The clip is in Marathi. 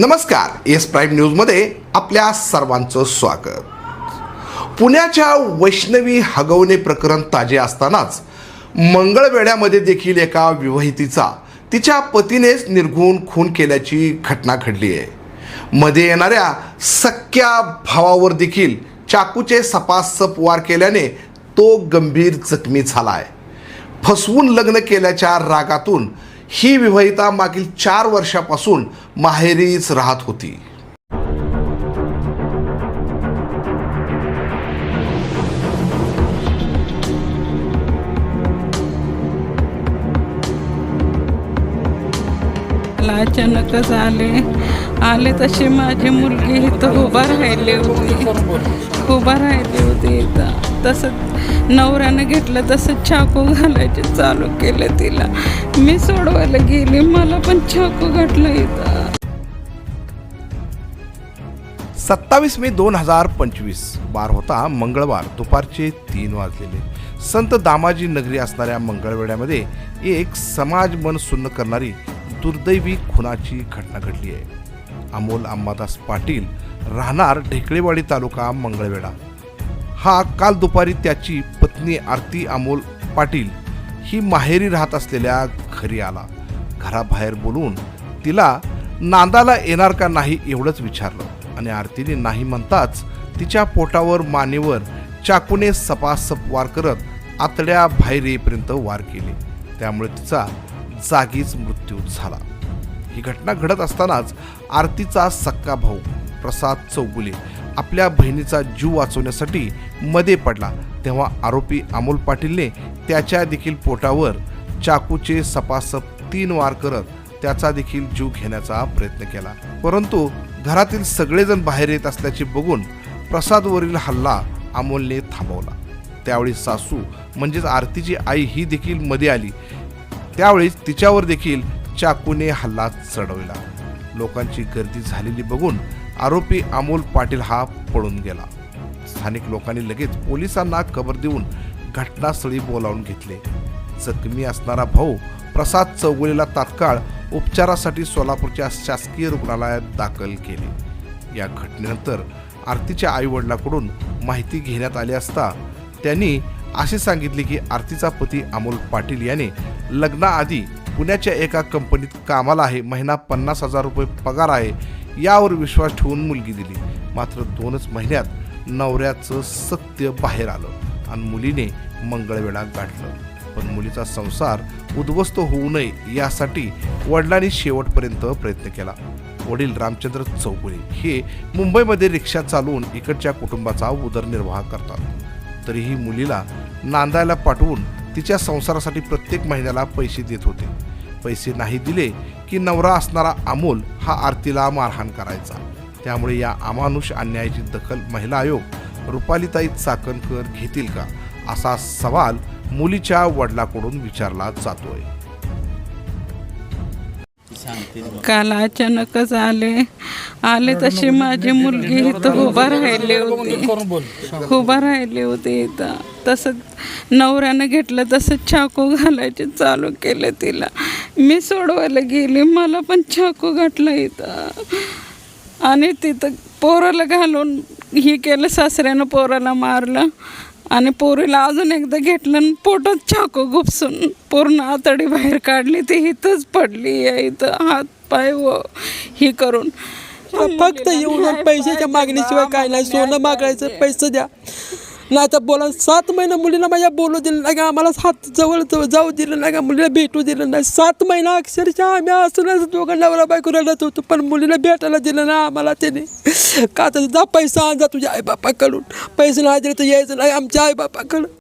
नमस्कार एस प्राईम न्यूजमध्ये आपल्या सर्वांचं स्वागत. पुण्याच्या वैष्णवी हगवणे प्रकरण ताजे असतानाच मंगळवेड्यामध्ये देखील एका विवाहितीचा तिच्या पतीनेच निर्घुण खून केल्याची घटना घडली आहे. मध्ये येणाऱ्या सख्या भावावर देखील चाकूचे सपासप वार केल्याने तो गंभीर जखमी झाला आहे फसवून लग्न केल्याच्या रागातून ही विवाहिता मागील चार वर्षापासून माहेरीच राहत होती. अचानकच आले आले तशी माझी मुलगी इथं उभा राहिली होती. उभा राहिली होती इथं. तसं नवऱ्यानं घेतलं तसं चाकू घालायचे चालू केलं तिला. मी सोडवायला गेली मला पण चाकू घातलं इथं. सत्तावीस मे दोन हजार पंचवीस. बार होता मंगळवार दुपारचे तीन वाजलेले. संत दामाजी नगरी असणाऱ्या मंगळवेढ्यामध्ये एक समाज मन सुन्न करणारी दुर्दैवी खुनाची घटना घडली आहे. अमोल अंबादास पाटील राहणार ढेकळेवाडी तालुका मंगळवेढा. हा काल दुपारी त्याची पत्नी आरती अमोल पाटील ही माहेरी राहत असलेल्या घरी आला. घराबाहेर बोलून तिला नांदाला येणार का नाही? एवढंच विचारलं. आणि आरतीने नाही म्हणताच तिच्या पोटावर मानेवर चाकूने सपासप वार करत आतड्या बाहेर येईपर्यंत वार केले. त्यामुळे तिचा जागीच मृत्यू झाला. ही घटना घडत असतानाच आरतीचा सक्का भाऊ प्रसाद चौगुले आपल्या बहिणीचा जीव वाचवण्यासाठी मध्ये पडला. तेव्हा आरोपी अमोल पाटीलने त्याच्या देखील पोटावर चाकूचे सपासप तीन वार करत त्याचा देखील जीव घेण्याचा प्रयत्न केला. परंतु घरातील सगळेजण बाहेर येत असल्याचे बघून प्रसादवरील हल्ला अमोलने थांबवला. त्यावेळी सासू म्हणजेच आरतीची आई ही देखील मध्ये आली. त्यावेळी तिच्यावर देखील चाकूने हल्ला चढवला. लोकांची गर्दी झालेली बघून आरोपी अमोल पाटील हा पळून गेला. स्थानिक लोकांनी लगेच पोलिसांना खबर देऊन घटनास्थळी बोलावून घेतले. जखमी असणारा भाऊ प्रसाद चौगुलेला तात्काळ उपचारासाठी सोलापूरच्या शासकीय रुग्णालयात दाखल केले. या घटनेनंतर आरतीच्या आईवडिलाकडून माहिती घेण्यात आली असता त्यांनी असे सांगितले की आरतीचा पती अमोल पाटील याने लग्नाआधी पुण्याच्या एका कंपनीत कामाला आहे. महिना पन्नास हजार रुपये पगार आहे. यावर विश्वास ठेवून मुलगी दिली. मात्र दोनच महिन्यात नवऱ्याचं सत्य बाहेर आलं आणि मुलीने मंगळवेढा गाठलं. पण मुलीचा संसार उद्ध्वस्त होऊ नये यासाठी वडिलांनी शेवटपर्यंत प्रयत्न केला. वडील रामचंद्र चौगुले हे मुंबईमध्ये रिक्षा चालवून इकडच्या कुटुंबाचा उदरनिर्वाह करतात. तरीही मुलीला नांदायला पाठवून तिच्या संसारासाठी प्रत्येक महिन्याला पैसे देत होते. पैसे नाही दिले की नवरा असणारा अमोल हा आरतीला मारहाण करायचा. त्यामुळे या अमानुष अन्यायाची दखल महिला आयोग रुपालीताई चाकणकर घेतील का? असा सवाल मुलीच्या वडिलाकडून विचारला जातोय. काल अचानकच आले आले तशी माझी मुलगी इथं उभा राहिली होती. उभा राहिली होती इथं. तसं नवऱ्यानं घेतलं तसं चाकू घालायचे चालू केलं तिला. मी सोडवायला गेली मला पण चाकू घातलं इथं. आणि तिथं पोराला घालून ही केलं सासऱ्यानं पोराला मारलं. आणि पोरीला अजून एकदा घेतलं आणि पोटात चाकू गुपसून पूर्ण आतडी बाहेर काढली. ती इथंच पडली आहे इथं हात पाय व ही करून. फक्त येऊन पैशाच्या मागणीशिवाय काय नाही. सोनं मागायचं पैसे द्या. नाही तर बोला सात महिना मुलीला माझ्या बोलू दिलं नाही का आम्हाला सात जवळ जाऊ दिलं नाही का मुलीला भेटू दिलं नाही. सात महिना अक्षरशः आम्ही असं दोघं नवरा बायको रडत होतो पण मुलीला भेटायला दिलं ना आम्हाला त्याने. का तर जा पैसा आणजा तुझ्या आईबापाकडून पैसे नाही दिले तर यायचं नाही आमच्या आईबापाकडून